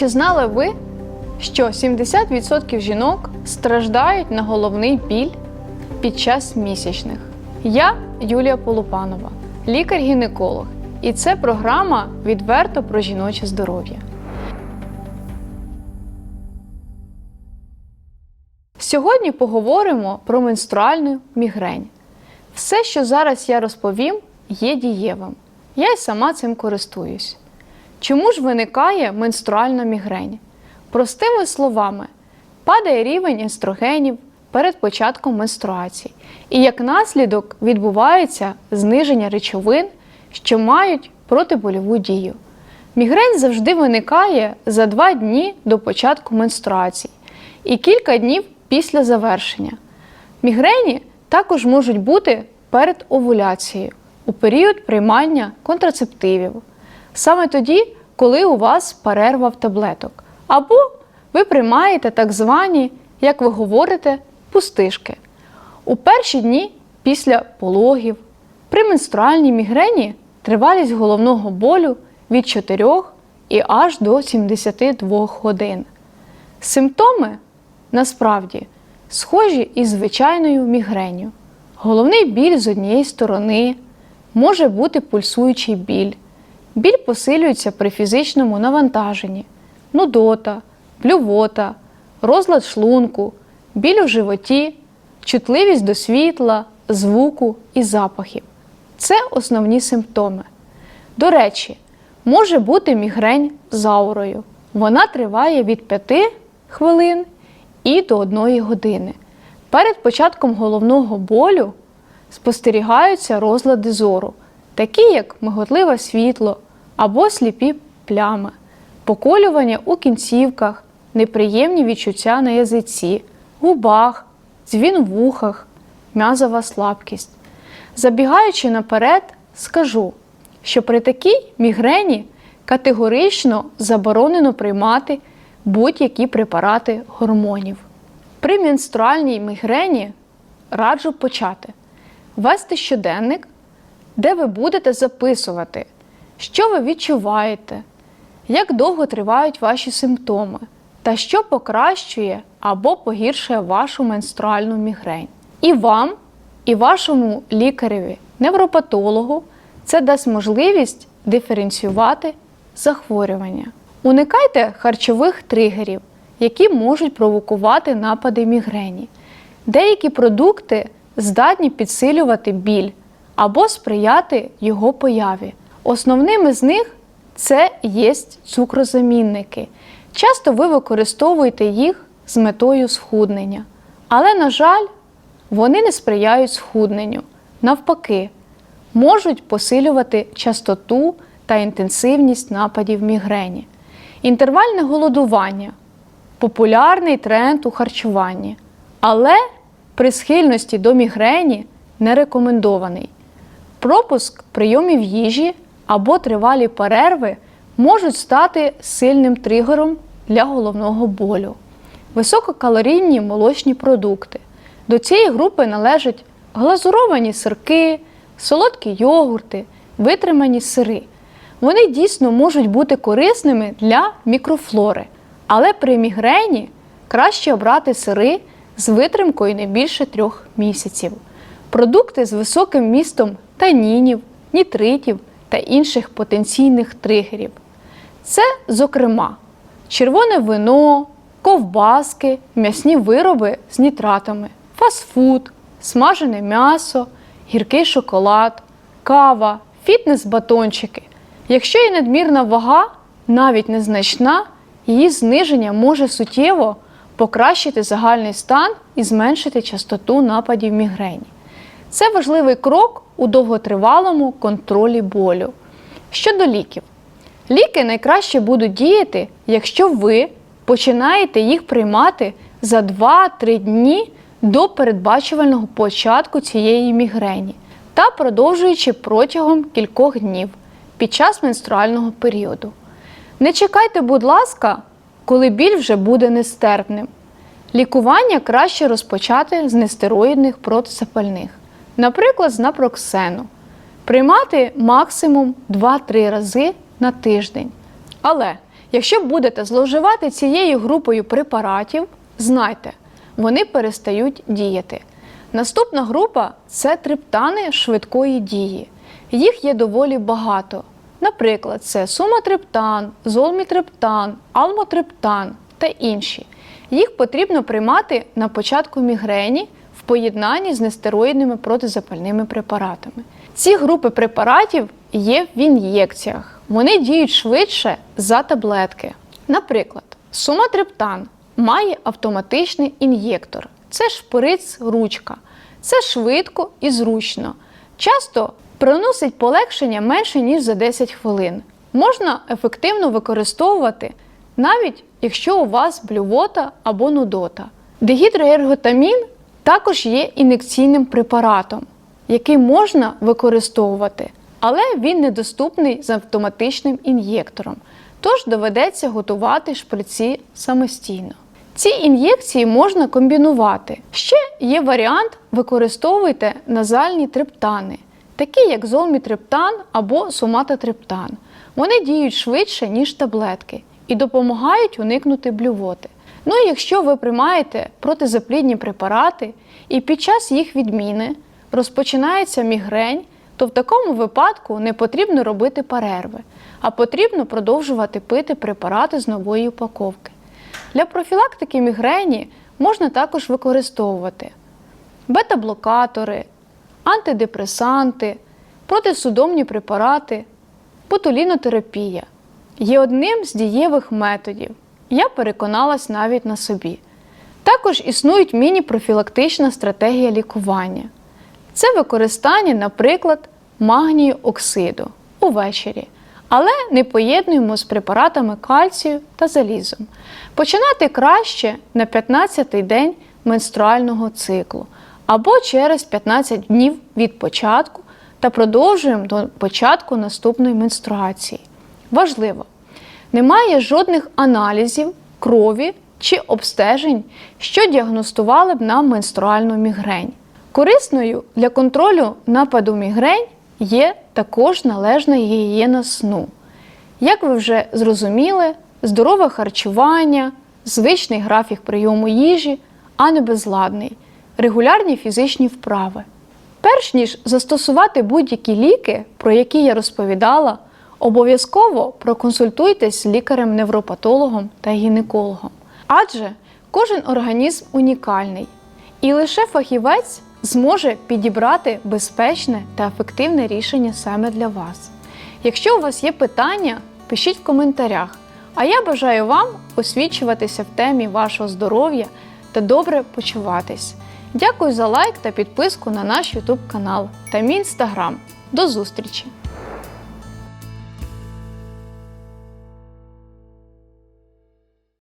Чи знали ви, що 70% жінок страждають на головний біль під час місячних? Я Юлія Полупанова, лікар-гінеколог, і це програма Відверто про жіноче здоров'я. Сьогодні поговоримо про менструальну мігрень. Все, що зараз я розповім, є дієвим. Я й сама цим користуюсь. Чому ж виникає менструальна мігрень? Простими словами, падає рівень естрогенів перед початком менструації, і як наслідок відбувається зниження речовин, що мають протибольову дію. Мігрень завжди виникає за два дні до початку менструації і кілька днів після завершення. Мігрені також можуть бути перед овуляцією у період приймання контрацептивів, саме тоді, коли у вас перерва в таблеток, або ви приймаєте так звані, як ви говорите, пустишки. У перші дні після пологів при менструальній мігрені тривалість головного болю від 4 і аж до 72 годин. Симптоми насправді схожі із звичайною мігренью. Головний біль з однієї сторони, може бути пульсуючий біль. Біль посилюється при фізичному навантаженні, нудота, блювота, розлад шлунку, біль у животі, чутливість до світла, звуку і запахів. Це основні симптоми. До речі, може бути мігрень з аурою. Вона триває від 5 хвилин і до 1 години. Перед початком головного болю спостерігаються розлади зору, такі як миготливе світло або сліпі плями, поколювання у кінцівках, неприємні відчуття на язиці, губах, дзвін в вухах, м'язова слабкість. Забігаючи наперед, скажу, що при такій мігрені категорично заборонено приймати будь-які препарати гормонів. При менструальній мігрені раджу почати вести щоденник, де ви будете записувати, що ви відчуваєте, як довго тривають ваші симптоми, та що покращує або погіршує вашу менструальну мігрень. І вам, і вашому лікареві, невропатологу, це дасть можливість диференціювати захворювання. Уникайте харчових тригерів, які можуть провокувати напади мігрені. Деякі продукти здатні підсилювати біль або сприяти його появі. Основними з них це є цукрозамінники. Часто ви використовуєте їх з метою схуднення. Але, на жаль, вони не сприяють схудненню. Навпаки, можуть посилювати частоту та інтенсивність нападів мігрені. Інтервальне голодування популярний тренд у харчуванні, але при схильності до мігрені не рекомендований. Пропуск прийомів їжі або тривалі перерви можуть стати сильним тригером для головного болю. Висококалорійні молочні продукти. До цієї групи належать глазуровані сирки, солодкі йогурти, витримані сири. Вони дійсно можуть бути корисними для мікрофлори, але при мігрені краще обрати сири з витримкою не більше трьох місяців. Продукти з високим містом танінів, нітритів та інших потенційних тригерів. Це, зокрема, червоне вино, ковбаски, м'ясні вироби з нітратами, фастфуд, смажене м'ясо, гіркий шоколад, кава, фітнес-батончики. Якщо є надмірна вага, навіть незначна, її зниження може суттєво покращити загальний стан і зменшити частоту нападів мігрені. Це важливий крок у довготривалому контролі болю. Щодо ліків, ліки найкраще будуть діяти, якщо ви починаєте їх приймати за 2-3 дні до передбачувального початку цієї мігрені та продовжуючи протягом кількох днів під час менструального періоду. Не чекайте, будь ласка, коли біль вже буде нестерпним. Лікування краще розпочати з нестероїдних протизапальних, наприклад, з напроксену. Приймати максимум 2-3 рази на тиждень. Але Якщо будете зловживати цією групою препаратів, знайте, вони перестають діяти. Наступна група це триптани швидкої дії. Їх є доволі багато. Наприклад, це суматриптан, золмітриптан, алмотриптан та інші. Їх потрібно приймати на початку мігрені поєднанні з нестероїдними протизапальними препаратами. Ці групи препаратів є в ін'єкціях. Вони діють швидше за таблетки. Наприклад, суматриптан має автоматичний ін'єктор. Це шприц-ручка. Це швидко і зручно. Часто приносить полегшення менше, ніж за 10 хвилин. Можна ефективно використовувати навіть якщо у вас блювота або нудота. Дегідроерготамін також є ін'єкційним препаратом, який можна використовувати, але він недоступний з автоматичним ін'єктором, тож доведеться готувати шприці самостійно. Ці ін'єкції можна комбінувати. Ще є варіант використовуйте назальні триптани, такі як золмітриптан або соматотриптан. Вони діють швидше, ніж таблетки, і допомагають уникнути блювоти. Ну і якщо ви приймаєте протизаплідні препарати і під час їх відміни розпочинається мігрень, то в такому випадку не потрібно робити перерви, а потрібно продовжувати пити препарати з нової упаковки. Для профілактики мігрені можна також використовувати бета-блокатори, антидепресанти, протисудомні препарати, ботулінотерапія є одним з дієвих методів. Я переконалась навіть на собі. Також існують міні-профілактична стратегія лікування. Це використання, наприклад, магнію оксиду увечері, але не поєднуємо з препаратами кальцію та залізом. Починати краще на 15-й день менструального циклу або через 15 днів від початку та продовжуємо до початку наступної менструації. Важливо! Немає жодних аналізів, крові чи обстежень, що діагностували б нам менструальну мігрень. Корисною для контролю нападу мігрень є також належна гігієна сну. Як ви вже зрозуміли, здорове харчування, звичний графік прийому їжі, а не безладний, регулярні фізичні вправи. Перш ніж застосувати будь-які ліки, про які я розповідала, обов'язково проконсультуйтесь з лікарем-невропатологом та гінекологом. Адже кожен організм унікальний, і лише фахівець зможе підібрати безпечне та ефективне рішення саме для вас. Якщо у вас є питання, пишіть в коментарях. А я бажаю вам освічуватися в темі вашого здоров'я та добре почуватись. Дякую за лайк та підписку на наш YouTube канал та мій інстаграм. До зустрічі!